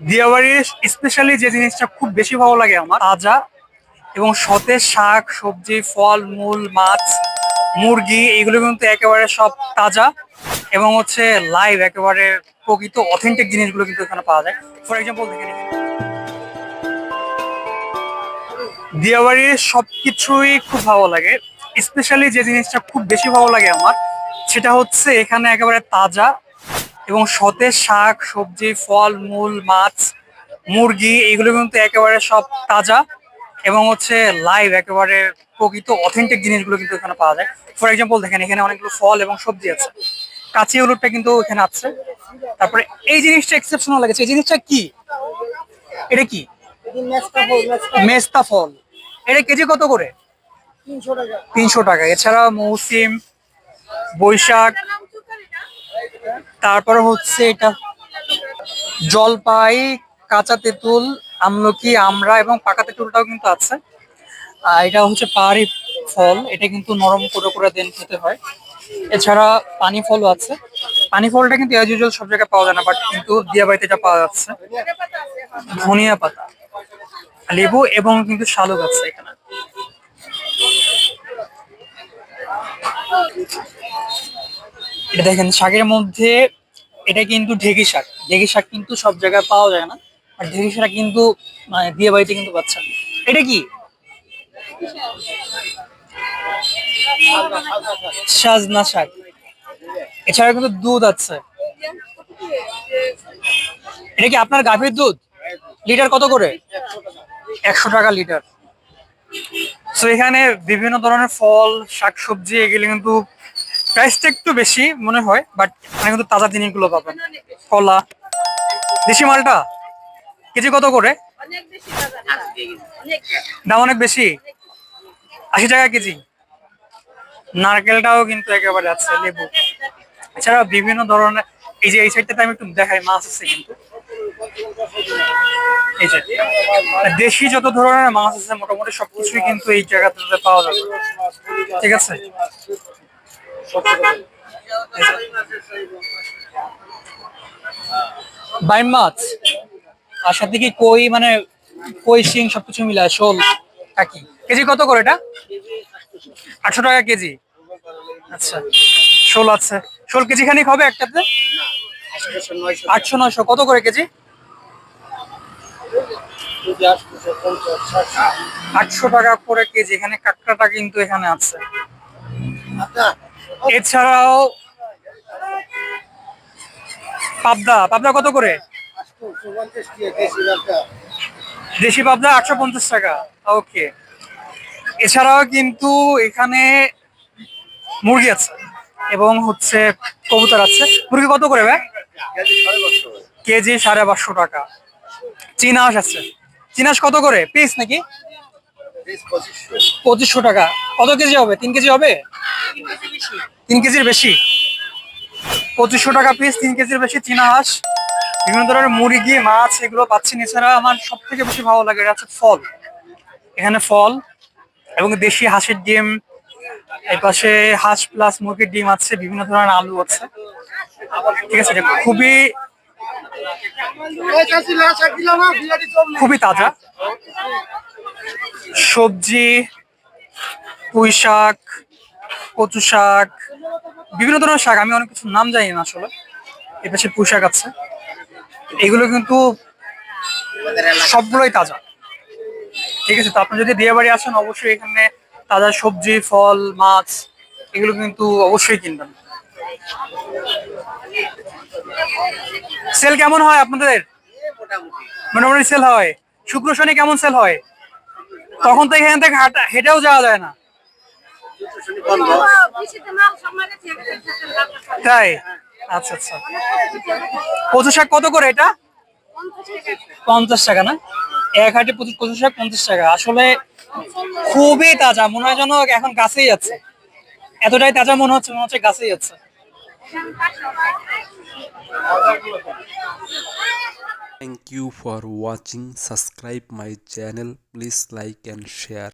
দিয়াবাড়ির specially যে জিনিসটা খুব বেশি ভালো লাগে আমার, তাজা এবং সতেজ শাক, সবজি, ফল, মূল, মাছ, মুরগি, এগুলো কিন্তু একেবারে সব তাজা এবং হচ্ছে লাইভ একেবারে প্রকৃত অথেন্টিক জিনিসগুলো কিন্তু এখানে পাওয়া যায় ফর এক্সাম্পল দেখেন এখানে। সব কিছুই খুব ভালো লাগে স্পেশালি যে জিনিসটা খুব বেশি ভালো লাগে আমার, সেটা হচ্ছে এখানে একেবারে তাজা এবং সতেজ শাক সবজি ফল মূল মাছ মুরগি এগুলো কিন্তু একেবারে সব তাজা এবং হচ্ছে লাইভ একেবারে প্রকৃত অথেন্টিক জিনিসগুলো কিন্তু এখানে পাওয়া যায়। ফর এক্সাম্পল দেখেন এখানে অনেকগুলো ফল এবং সবজি আছে। কাঁচি হলুদটা কিন্তু এখানে আছে। তারপরে এই জিনিসটা এক্সেপশনাল লাগছে। এই জিনিসটা কি? এটা কি? মেস্তা ফল এটা কেজি কত করে? তিনশো টাকা। এছাড়া মৌসিম বৈশাখ তারপরে হচ্ছে এটা জলপাই, কাঁচা তেঁতুল, আমলকি, আমড়া এবং পাকা তেঁতুলটাও কিন্তু আছে। এটা হচ্ছে পাহাড়ি ফল, এটা কিন্তু নরম করে করে দেন খেতে হয়। এছাড়া পানি ফলও আছে। পানি ফলটা কিন্তু সব জায়গায় পাওয়া যায় না বাট কিন্তু দিয়াবাড়িতে এটা পাওয়া যাচ্ছে। ধনিয়া পাতা, লেবু এবং কিন্তু শালুক আছে এখানে। এটা দেখেন, শাকের মধ্যে এটা কিন্তু ঢেকি শাক। ঢেকি শাক কিন্তু সব জায়গায় পাওয়া যায় না, আর ঢেকি শাক কিন্তু মানে বিয়ে বাড়িতে কিন্তু পাচ্ছেন এটা কি? সাজনা শাক। এছাড়া কিন্তু দুধ আছে। এটা কি আপনার গাভীর দুধ? লিটার কত করে? একশো টাকা লিটার। তো এখানে বিভিন্ন ধরনের ফল, শাকসবজি, এগুলো কিন্তু প্রাইসটা একটু বেশি মনে হয় বাট এখানে কিন্তু তাজা জিনিসগুলো পাবেন কলা। দেশি মালটা? কেজি কত করে? দাম অনেক বেশি? আশি টাকা কেজি। নারকেলটাও কিন্তু একেবারে আছে, লেবু। এছাড়া বিভিন্ন ধরনের, এই যে এই সাইডটাতে আমি একটু দেখাই, মাছ আছে কিন্তু। এই যে দেশি যত ধরনের মাছ আছে, মোটামুটি সবকিছুই কিন্তু এই জায়গাতে পাওয়া যাবে। ঠিক আছে? বাইম মাছ, আর সাথে কি কই মানে কই, শিং, সবকিছু মিলায় শোল, কাকি। কেজি কত করে এটা? আটশো টাকা কেজি। আচ্ছা শোল আছে। শোল কেজি খানিক হবে একটাতে? আটশো নয়শো। কত করে কেজি? আটশো টাকা করে কেজি। এখানে কাঁকড়াটা কিন্তু এখানে আছে। এছাড়াও পাবদা পাবদা কত করে? দেশি পাবদা আটশো পঞ্চাশ টাকা ওকে। এছাড়াও কিন্তু এখানে মুরগি আছে এবং হচ্ছে কবুতর আছে। মুরগি কত করে ভাই? কেজি সাড়ে পাঁচশো টাকা। চিনাস আছে। চিনাস কত করে? পিস নাকি? পঁচিশশো টাকা। কত কেজি হবে? তিন কেজি হবে? তিন কেজির বেশি। পঁচিশশো টাকা পিস তিন কেজির বেশি চীনা হাঁস। বিভিন্ন ধরনের মুরগি, মাছ এগুলো পাচ্ছেন এছাড়া আমার সব থেকে বেশি ভালো লাগে, এটা হচ্ছে ফল। এখানে ফল এবং দেশি হাঁসের ডিম, এই পাশে হাঁস প্লাস মুরগির ডিম আছে, বিভিন্ন ধরনের আলু আছে। ঠিক আছে খুবই খুবই তাজা। সবজি পুঁই শাক কচু শাক, বিভিন্ন ধরনের শাক, আমি অনেক কিছু নাম জানি না আসলে। এ পাশে পুঁই শাক আছে। এগুলো কিন্তু সবগুলোই তাজা। ঠিক আছে, তো আপনি যদি বিয়ে বাড়ি আসেন, অবশ্যই এখানে তাজা সবজি, ফল, মাছ, এগুলো কিন্তু অবশ্যই কিনবেন। সেল কেমন হয় আপনাদের? মোটামুটি সেল হয়। শুক্র শনি কেমন সেল হয়? তখন তো এখান থেকে হাঁটা- হেঁটেও যাওয়া যায় না। থেকে তাই? আচ্ছা আচ্ছা। কচু শাক কত করে এটা? পঞ্চাশ টাকা না? এক হাটে প্রচুর কচু শাক পঞ্চাশ টাকা। আসলে খুবই তাজা, মনে হয় যেন এখন গাছেই আছে এতটাই তাজা মনে হচ্ছে মনে হচ্ছে গাছেই আছে Thank you for watching. Subscribe my channel. Please like and share.